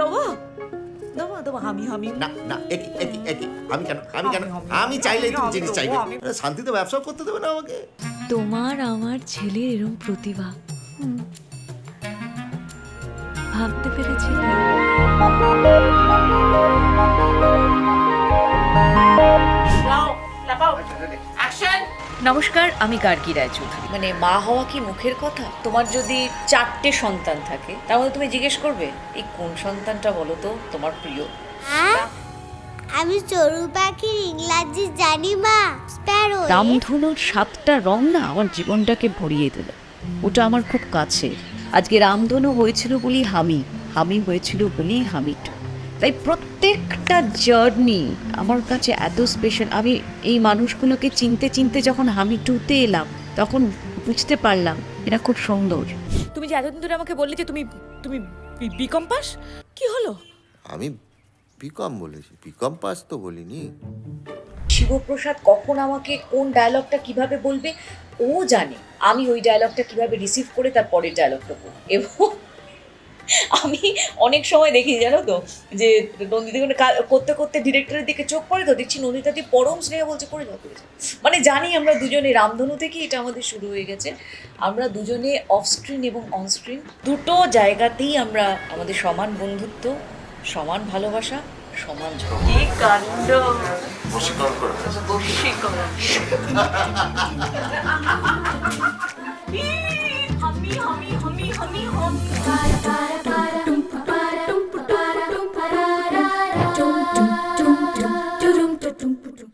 দেবো দেবো দেবো আমি আমি না না একি একি একি। আমি কেন আমি কেন আমি- আমি- আমি তুমি জিনিস চাইবে। শান্তিতে ব্যবসাও করতে দেবে না আমাকে। তোমার আমার ছেলের এরম প্রতিভা। ভাবতে পেরেছিলে নমস্কার আমি গার্গী রায়চৌধুরী। মানে মা হওয়া কি মুখের কথা? তোমার যদি চারটে সন্তান থাকে তাহলে তুমি জিজ্ঞেস করবে এই কোন সন্তানটা বলো তো তোমার প্রিয়? হ্যাঁ আমি চড়ু পাখির ইংরাজি জানি মা। স্প্যারো রামধনুর সাতটা রং না আমার জীবনটাকে ভরিয়ে দিল ওটা আমার খুব কাছে আজকে রামধনু হয়েছিল বলি হামি হামি হয়েছিল বলি হামিট। তাই প্রত্যেকটা জার্নি আমার কাছে এত স্পেশাল আমি এই মানুষগুলোকে চিনতে চিনতে যখন হামি টুতে এলাম তখন বুঝতে পারলাম এটা খুব সুন্দর। তুমি যে এতদিন ধরে আমাকে বললে যে তুমি তুমি বিকম পাস? কি হলো? আমি বিকম বলেছি। বিকম পাস তো বলিনি। শিবপ্রসাদ কখন আমাকে কোন ডায়লগটা কীভাবে বলবে ও জানে। আমি ওই ডায়লগটা কীভাবে রিসিভ করে তার পরের ডায়লগটা বলব এবং আমি অনেক সময় দেখি জানো তো যে নন্দিতা করতে করতে ডিরেক্টরের দিকে চোখ পড়ে তো দেখছি নন্দিতাটি পরম স্নেহ বলছে করে যাও করে যাও। মানে জানি আমরা দুজনে রামধনু থেকে এটা আমাদের শুরু হয়ে গেছে। আমরা দুজনে অফ স্ক্রিন এবং অন স্ক্রিন দুটো জায়গাতেই আমরা আমাদের সমান বন্ধুত্ব সমান ভালোবাসা সমান কি কাণ্ড! বশীকরণ tung tung tung